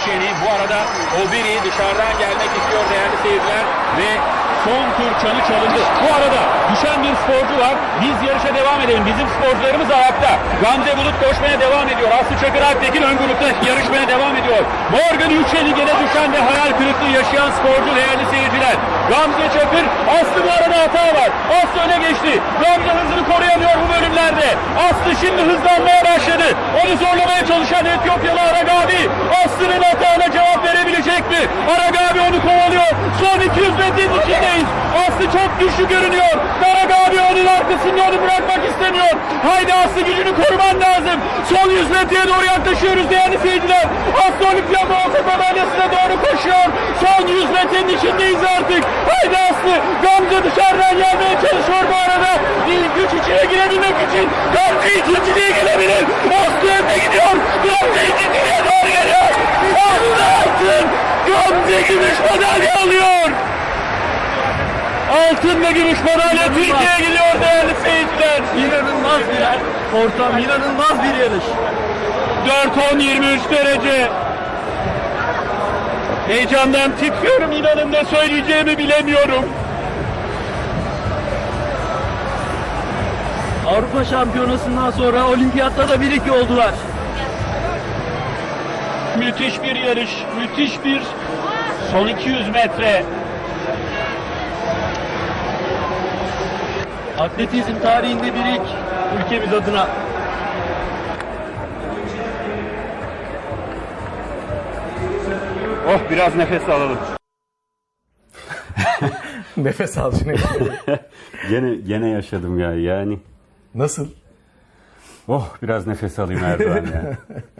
Yuşeli. Bu arada Obiri dışarıdan gelmek istiyor değerli seyirciler ve son tur çanı çalındı. Bu arada düşen bir sporcu var. Biz yarışa devam edelim. Bizim sporcularımız ayakta. Gamze Bulut koşmaya devam ediyor. Aslı Çakır Alptekin ön grupta yarışmaya devam ediyor. Morgan Yuşeli gene düşen ve hayal kırıklığı yaşayan sporcu değerli seyirciler. Gamze Çakır Aslı bu arada hata var. Aslı öne geçti. Gamze hızını koruyamıyor bu bölümlerde. Aslı şimdi hızlanmaya başladı. Onu zorlamaya çalışan Etiyopyalı Aragabi. Aslı'nın hatağına cevap verebilecek mi? Aragabi onu kovalıyor. Son 200 metrenin içindeyiz. Aslı çok güçlü görünüyor. Aragabi onun arkasında onu bırakmak istemiyor. Haydi Aslı gücünü koruman lazım. Son 100 metreye doğru yaklaşıyoruz değerli seyirciler. Aslı olimpiyat altın madalyasına doğru koşuyor. Son 100 metrenin içindeyiz artık. Haydi Aslı. Gamze dışarıdan gelmeye çalışıyor bu arada. İlk güç içine girebilmek için Gamze ikinciliğe gelebilir. Aslı önde gidiyor. Gamze ikinciliğe doğru geliyor. Aslı altın. Gamze gümüş madalya alıyor. Altın ve gümüş madalya Türkiye'ye gidiyor değerli seyirciler. İnanılmaz bir ortam, inanılmaz bir yarış. 4-10-23 derece. Heyecandan titriyorum inanın ne söyleyeceğimi bilemiyorum. Avrupa Şampiyonası'ndan sonra olimpiyatta da bir iki oldular. Müthiş bir yarış, müthiş bir son 200 metre. Atletizm tarihinde bir ilk ülkemiz adına. Oh biraz nefes alalım. Nefes al şunu. Gene gene yaşadım ya yani. Nasıl? Oh biraz nefes alayım Erdoğan ya.